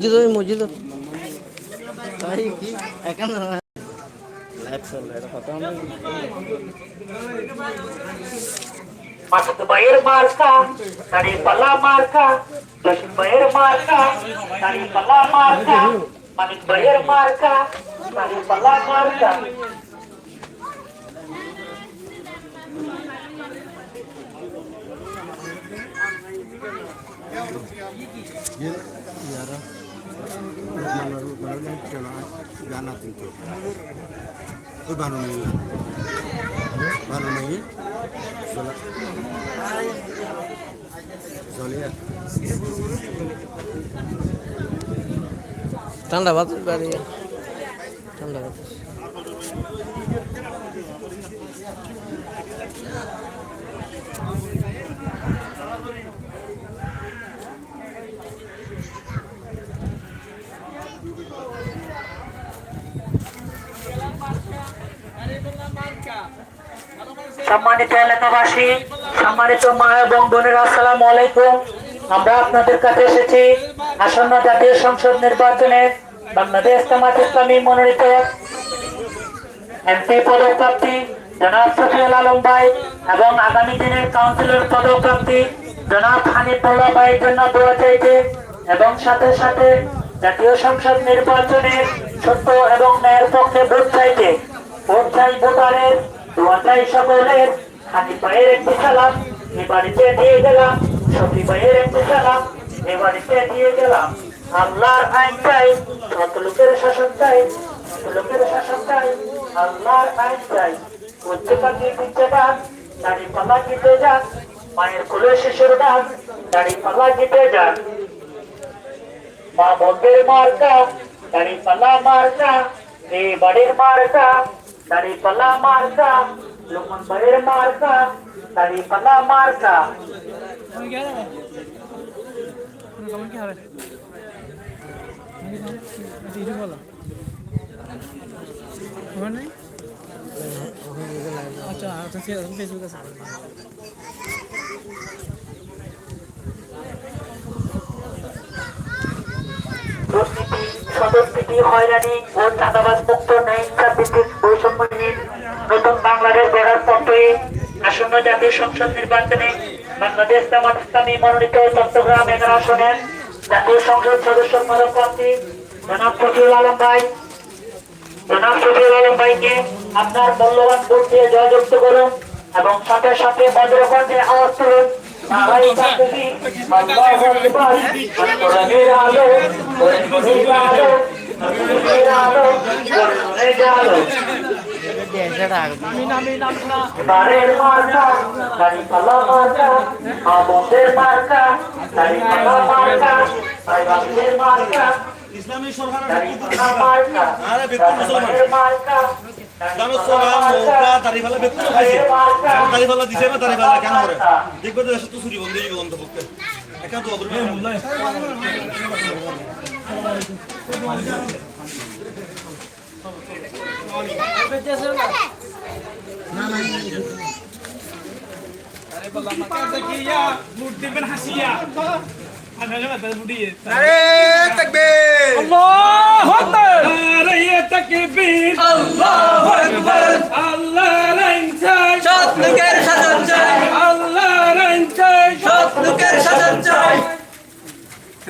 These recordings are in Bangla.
মসজিদ ওই মসজিদ তাই কি এখানে লাইভ চলে এটা কথা মাসুদ ভাইয়ের মার্কা দাড়ি পাল্লা মার্কা জসিম ভাইয়ের মার্কা দাড়ি পাল্লা মার্কা মানিক ভাইয়ের মার্কা দাড়ি পাল্লা মার্কা জানা কিন্তু ওই ভালো নেই ভালো নেই ঠান্ডা বাতাস বাড়িয়ে ঠান্ডা বাতাস। সম্মানিত এলাকাবাসী, সম্মানিত মা এবং বোনেরা, আসসালামু আলাইকুম। আমরা আপনাদের কাছে এসেছি আসন্ন জাতীয় সংসদ নির্বাচনে বাংলাদেশ জামাত ইসলামী মনোনীত এমপি পদপ্রাপ্তি জনাব সফিউল আলম ভাই এবং আগামী দিনের কাউন্সিলর পদপ্রাপ্তি জনাব হানিফুল্লাহ ভাইয়ের জন্য দোয়া চাইতে এবং সাথে সাথে জাতীয় সংসদ নির্বাচনে সত্য এবং ন্যায়ের পক্ষে ভোট চাইতে, ভোট চাই ভোটারের দোয়া চাই সকলের। হানিফ ভাইয়ের একটি সালাম এ বাড়িতে দিয়ে গেলাম শফি ভাইয়ের একটি সালাম এ বাড়িতে দিয়ে গেলাম। আল্লাহর আইন চাই সত লোকের শাসন চাই সত লোকের শাসন চাই, আল্লাহর আইন চাই। উচ্চ পাখি দিচ্ছে ডাক দাড়ি পাল্লা কেটে যাক মায়ের কোলে শিশুর ডাক দাড়ি পাল্লা কেটে যাক। মা বন্ধের মার্কা, দাড়ি পাল্লা মার্কা, এ বাড়ির মার্কা Dari pala marka, lumang bayar marka, dari pala marka. अच्छा फेसबुक হয়রানি ও চাঁদাবাজ মুক্ত ন্যায় ইনসাফ ভিত্তিক বৈষম্যহীন নতুন বাংলাদেশ গড়ার আসন্ন জাতীয় সংসদ নির্বাচনে বাংলাদেশ জামাত ইসলামী মনোনীত চট্টগ্রাম এগারো আসনের জাতীয় সংসদ সদস্য পদপ্রার্থী জনাব ফজলুল আলম ভাই। জনাব আলম ভাইকে আপনার মূল্যবান ভোট দিয়ে জয়যুক্ত করুন এবং সাথে সাথে বজ্রকণ্ঠে আওয়াজ তুলুন। নারাই তাকবীর, আল্লাহু আকবার, কোরআনের আলো, কোরআনের আলো, কোরআনের আলো, কোরআনের আলো। বারের মার্কা, দাড়ি পাল্লা মার্কা, আমদের মার্কা, দাড়ি পাল্লা মার্কা, ভাইবাসের মার্কা, ইসলামী সরকার দাড়ি পাল্লা মার্কা, আরে বেকুব মুসলমান। রাজবাড়ির মার্কা, সোলা মার্কা, মৌকা দাড়িপাল্লা বেকুব খাইছে। দাড়িপাল্লা দিছে না দাড়িপাল্লা কেন করে? দেখবে তো তো চুরি বন্ধ হয়ে বন্ধ পক্ষে একা তো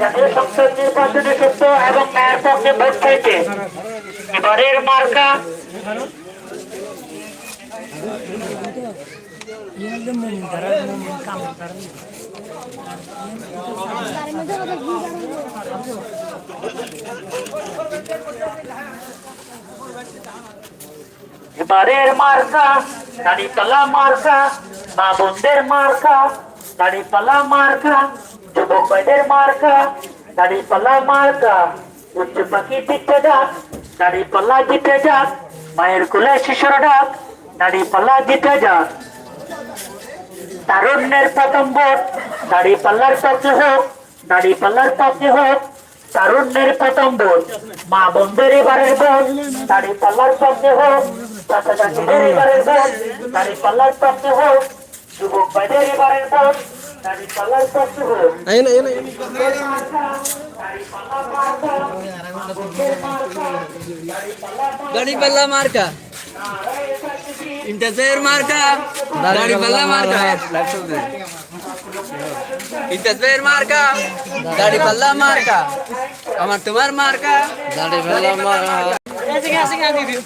জাতীয় সংসদ নির্বাচনে সত্য এবং ন্যায়ের পক্ষে ভোট চাইতে এবারের মার্কা এবারের মার্কা দাড়ি পালা মার্কা মা বোনদের মার্কা দাড়ি পালা মার্কা যুবক ভাইদের মার্কা দাড়ি পালা মার্কা। উচ্চ পাখি দিচ্ছে ডাক দাড়ি পাল্লা জিতে যাক। মায়ের কোলে শিশুর ডাক দাড়ি পাল্লা জিতে যাক। তারুণ্যের প্রথম ভোট দাড়ি পাল্লার পক্ষে হোক দাড়ি পাল্লার পক্ষে হোক, তারুণ্যের প্রথম ভোট। মা বন্ধের এবারের ভোট দাড়ি পাল্লার পক্ষে হোক চাচা চাচিদের এবারের ভোট দাড়ি পাল্লার পক্ষে হোক যুবক ভাইদের এবারের vote Ayun, ayun, ayun. Gadi Balla Marca. इंतज़ार मार्का दाढ़ी बल्ला मार्का इंतज़ार मार्का दाढ़ी बल्ला मार्का अमर तुम्हार मार्का दाढ़ी बल्ला मार्का ऐसे कैसे क्या दीदी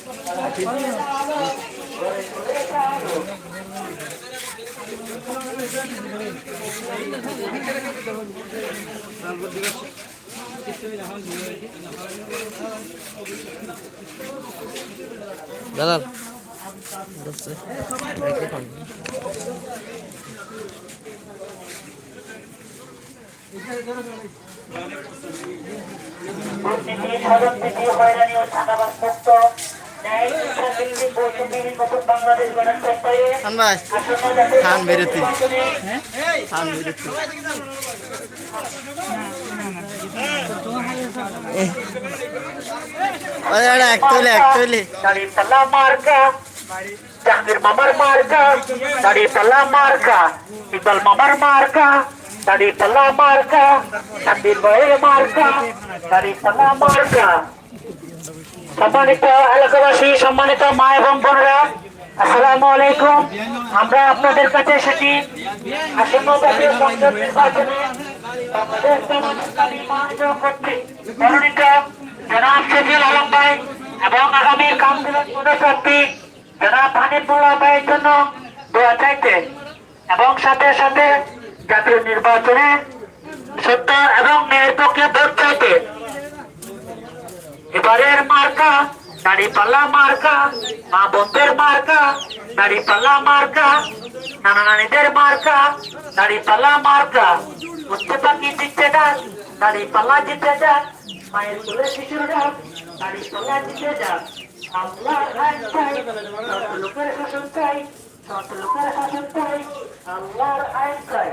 স্বজনপ্রীতি হয়রানি ও চাঁদাবাজ মুক্ত শিক্ষা ভিত্তিক বৈষম্যহীন নতুন বাংলাদেশ গড়ার প্রত্যয়ে খান ভাই আসন্ন জাতীয় খান বেরোতি নির্বাচনে খান বেরোতি ওই ওটা এক তুলে এক তুলে দাড়ি পাল্লা মার্কা জাকির মামার মার্কা দাড়ি পাল্লা মার্কা ইকবাল মামার মার্কা দাড়ি পাল্লা মার্কা শান্তির বয়ের মার্কা দাড়ি পাল্লা মার্কা সম্মানিত এলাকাবাসী, সম্মানিত মা এবং বোনেরা, আসসালামু আলাইকুম। আমরা আপনাদের কাছে এসেছি। এবং সাথে সাথে জাতীয় নির্বাচনে সত্য এবং ন্যায়ের পক্ষে ভোট চাইতে এবারের মার্কা দাড়ি পাল্লা মার্কা মা বোনদের মার্কা দাড়ি পাল্লা মার্কা নানা নানিদের মার্কা দাড়ি পাল্লা মার্কা উঠতে পাখি দিচ্ছে ডাক দাড়ি পাল্লা জিতে যাক মায়ের কোলে শিশুর ডাক দাড়ি পাল্লা জিতে যাক আল্লাহর আইন চাই সব লোকের শাসন চাই সব লোকের শাসন চাই আল্লাহর আইন চাই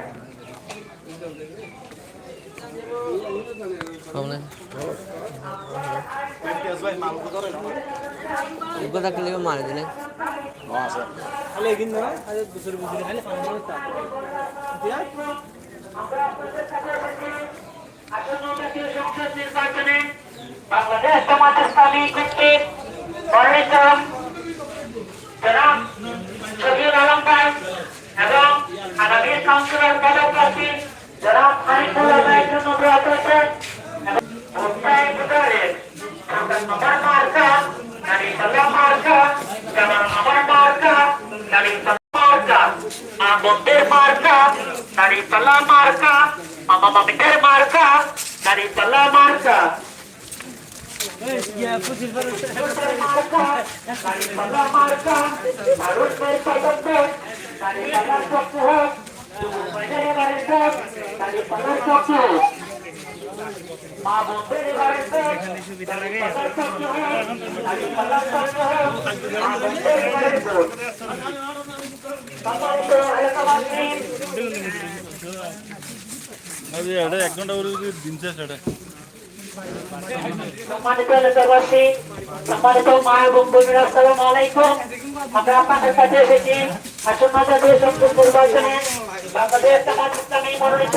কথা খেলে মারে দিলে। বাংলাদেশ জামাত ইসলামী এবং dari salah marka, mama mama pikir marka, dari salah marka. Ya, putih baru. Dari salah marka, harus berpakai dari salah satu, dari salah satu, dari salah satu. এক ঘণ্টা করে দিনছে সেটা সম্মানিত এলাকাবাসী সম্মানিত মা এবং বোনেরা আসসালামু আলাইকুম আমরা আপনাদের কাছে এসেছি আসন্ন জাতীয় সংসদ নির্বাচনে বাংলাদেশ জামাত ইসলামী মনোনীত